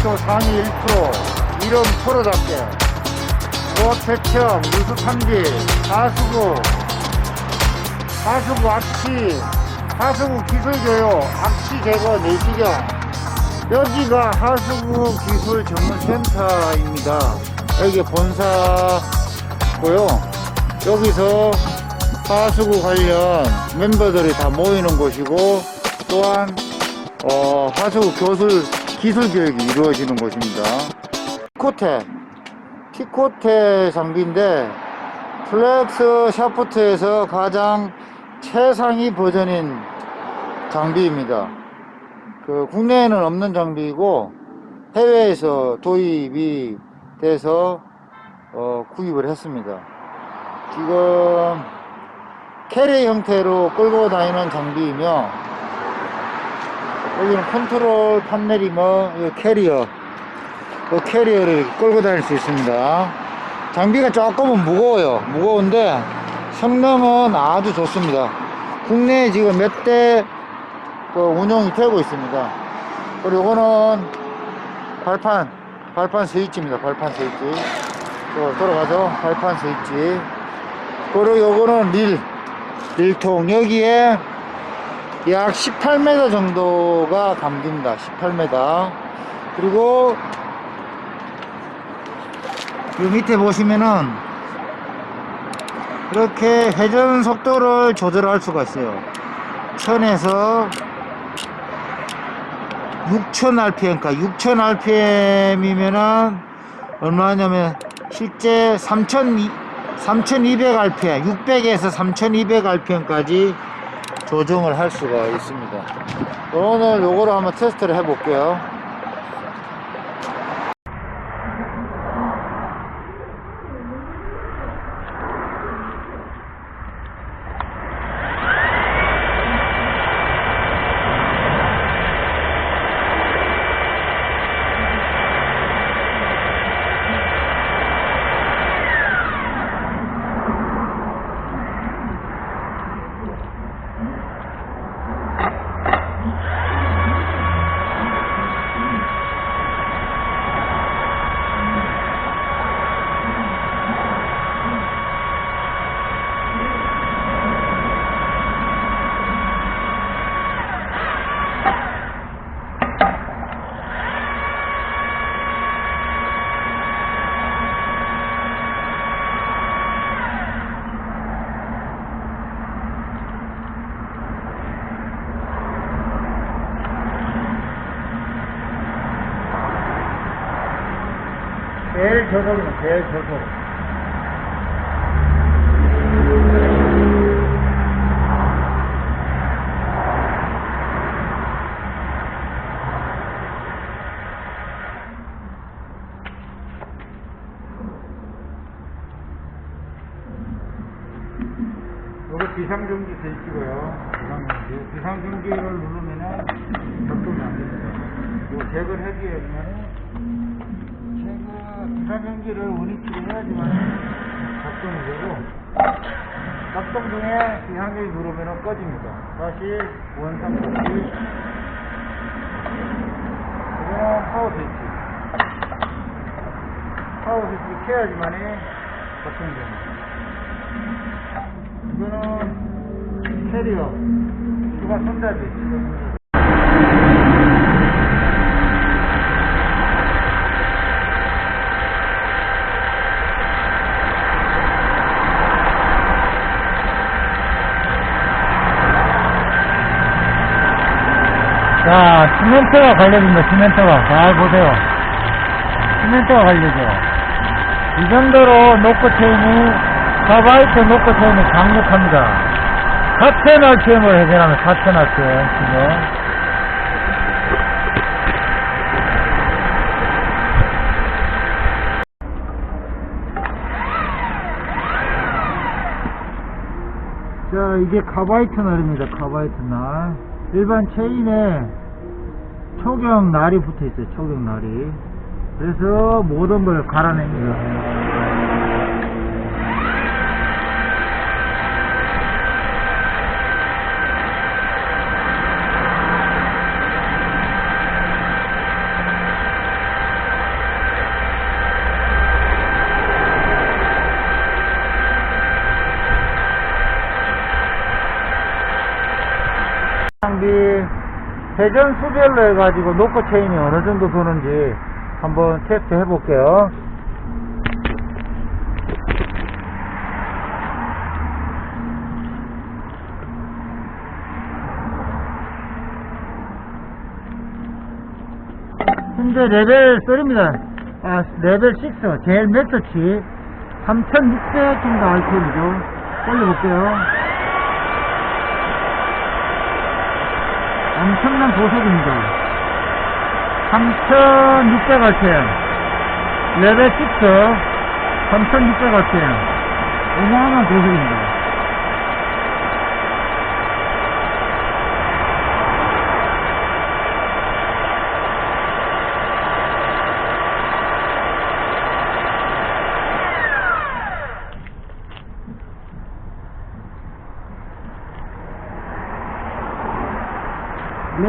만족도 상위 1% 이름 프로답게. 무업체청 유수탐지 하수구. 하수구 악취 하수구 기술교육 악취 제거 내시경. 여기가 하수구 기술 전문센터입니다. 여기 본사고요. 여기서 하수구 관련 멤버들이 다 모이는 곳이고 또한 어, 하수구 교술 기술 교육이 이루어지는 곳입니다. 티코테 티코테 장비인데 플렉스 샤프트에서 가장 최상위 버전인 장비입니다. 그 국내에는 없는 장비이고 해외에서 도입이 돼서 어, 구입을 했습니다. 지금 캐리 형태로 끌고 다니는 장비이며 여기는 컨트롤 판넬이 뭐이 캐리어. 그 캐리어를 끌고 다닐 수 있습니다. 장비가 조금은 무거워요. 무거운데 성능은 아주 좋습니다. 국내에 지금 몇대그 운영이 되고 있습니다. 그리고 이거는 발판 발판 스위치입니다. 발판 스위치. 또 돌아가죠? 발판 스위치. 그리고 요거는 릴 릴통. 여기에 약 18m 정도가 감깁니다 18m 그리고 이 밑에 보시면은 이렇게 회전 속도를 조절할 수가 있어요. 1000에서 6000rpm까지 6000rpm이면은 얼마냐면 실제 3200 3200rpm 600에서 3200rpm까지 조정을 할 수가 있습니다. 오늘 요거를 한번 테스트를 해 볼게요 제일 저속이면 제일 저속 요거 비상전기 스위치고요. 비상전기. 비상전기를 누르면은 작동이 안 됩니다. 요거 제거를 위해서는 제거 비상전기를 원위치를 해야지만 작동이 되고 작동 중에 비상전기 누르면은 꺼집니다. 다시 원상 스위치. 이거는 파워 스위치. 파워 스위치 켜야지만이 작동이 됩니다. 이거는 캐리어 추가 손잡이 자 시멘트가 갈려집니다. 시멘트가 잘 보세요. 시멘트가 갈려져 이 정도로 노크 체인이 가바이트 노크 체인이 강력합니다. 4천 RPM을 해결하는 4천 RPM 지금 자 이게 카바이트 날입니다. 카바이트 날. 일반 체인에 초경 날이 붙어 있어요. 초경 날이. 그래서 모든 걸 갈아냅니다. 장비 회전 수별로 해가지고 노커 체인이 어느 정도 도는지 한번 테스트 해볼게요. 현재 레벨 3입니다. 아, 레벨 6, 제일 맥스치 3600 정도 RPM이죠. 올려볼게요. 엄청난 고속입니다. 3600 RPM. 레벨 6, 3600 RPM. 어마어마한 고속입니다.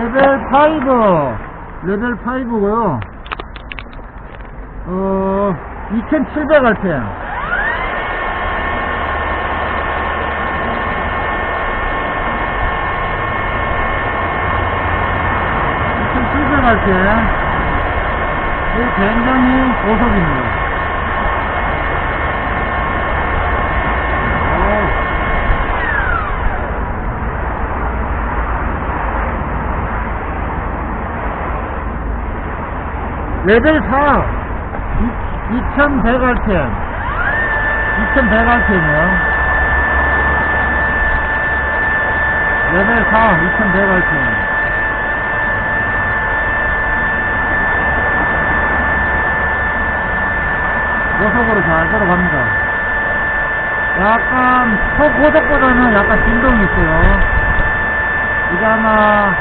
레벨 5 레벨 5고요. 어 2700 RPM RPM 이 굉장히 고속입니다 어, 레벨 4 2100 RPM 2100 RPM이요. 레벨 4 2100 RPM 고속으로 잘 들어갑니다. 약간 초고속보다는 약간 진동이 있어요. 이게 아마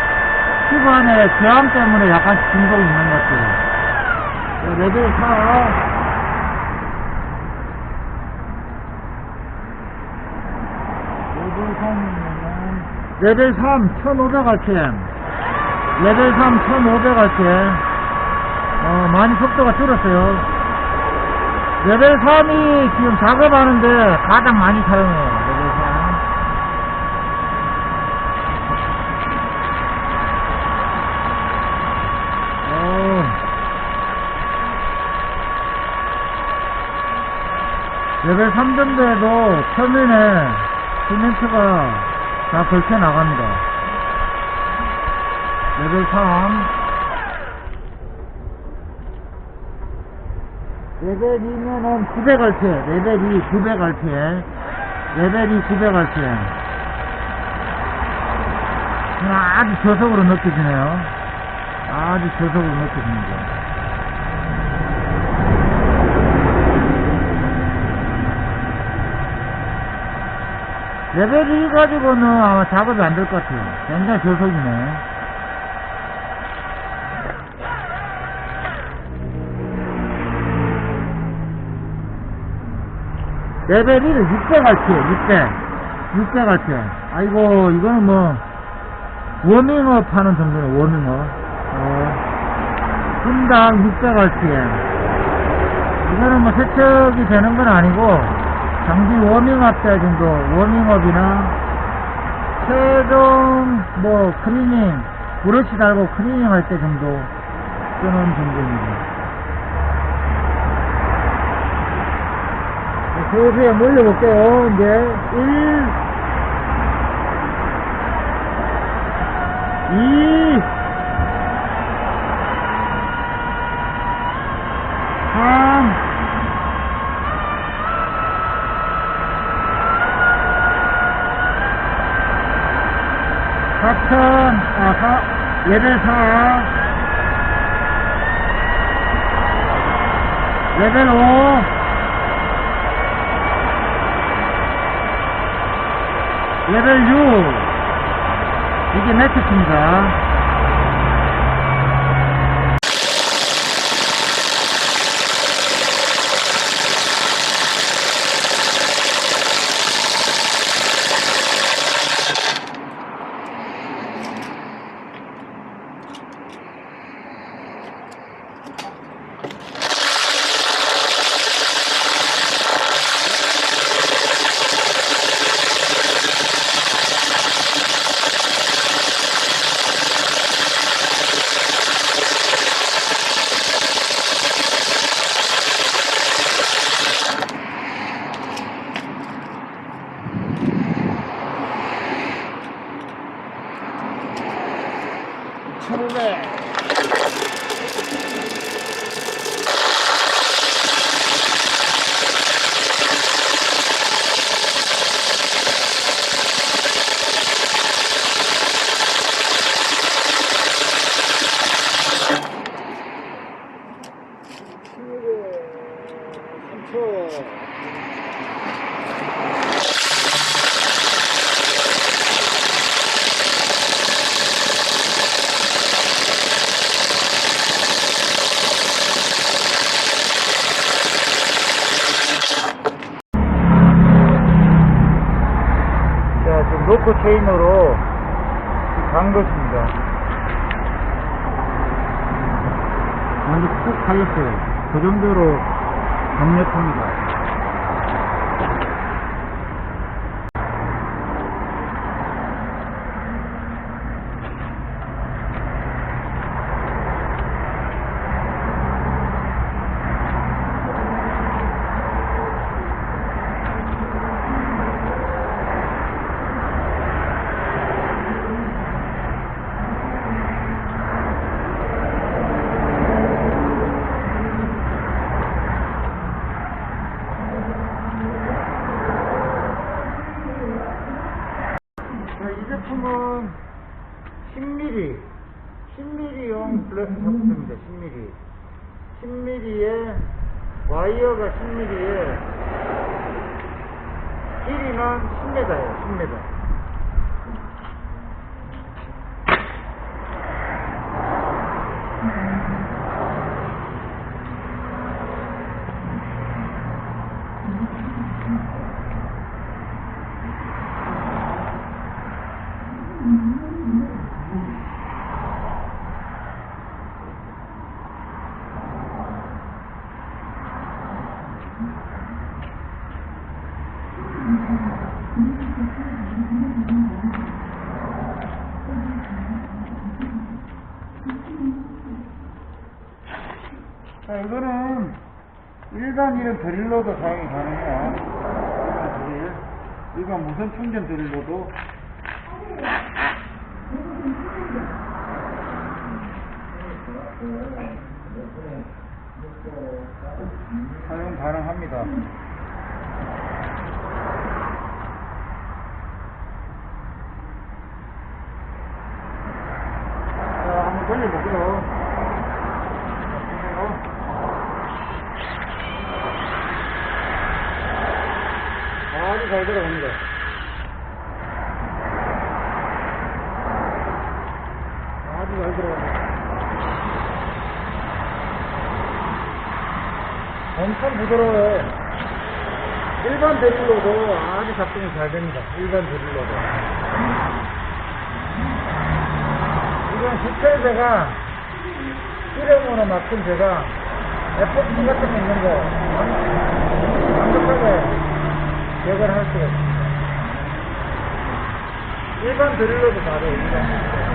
튜브 안에 저항 때문에 약간 진동이 있는 것 같아요. 네, 레벨 4 레벨 3 1500rpm 레벨 3 1500rpm 어, 많이 속도가 줄었어요. 레벨 3이 지금 작업하는데 가장 많이 사용해요 레벨 3 어. 레벨 3 정도에도 표면에 시멘트가 다 걸쳐 나갑니다. 레벨 3. 레벨 2면은 900rpm, 레벨 2 900rpm, 레벨 2 900rpm. 그냥 아주 저속으로 느껴지네요. 아주 저속으로 느껴집니다. 레벨 2 가지고는 아마 작업이 안 될 것 같아요. 굉장히 저속이네. 레벨 1을 600rpm, 600. 600rpm. 아이고, 이거는 뭐, 워밍업 하는 정도네, 워밍업. 어, 분당 600rpm. 이거는 뭐 세척이 되는 건 아니고, 장비 워밍업 때 정도, 워밍업이나, 최종, 뭐, 클리닝, 브러쉬 달고 클리닝 할 때 정도 쓰는 정도입니다. 소수에 몰려볼게요. 이제 1 2 3 4천 아, 4, 레벨 4 레벨 5 레벨 6 이게 매트입니다 자, 지금 로코 체인으로 간 것입니다. 완전 푹 갈렸어요. 그 정도로 강력합니다. 자, 이 제품은 10mm, 10mm용 블레스 샤프트입니다. 10mm. 10mm에 와이어가 10mm에 길이는 10m예요. 10m. 자, 이거는 일반 이런 드릴러도 사용이 가능해요. 드릴. 일반 무선 충전 드릴러도 사용 가능합니다. 자, 한번 돌려볼게요. 아주 잘 들어갑니다. 아주 잘 들어갑니다. 엄청 부드러워요. 일반 드릴로도 아주 작동이 잘 됩니다. 일반 드릴로도. 이건 실제 제가 실험으로 맡은 제가 에포트 같은 거 있는 거 완벽하게 제거를 할 수가 있습니다. 일반 드릴로도 잘해요. 일반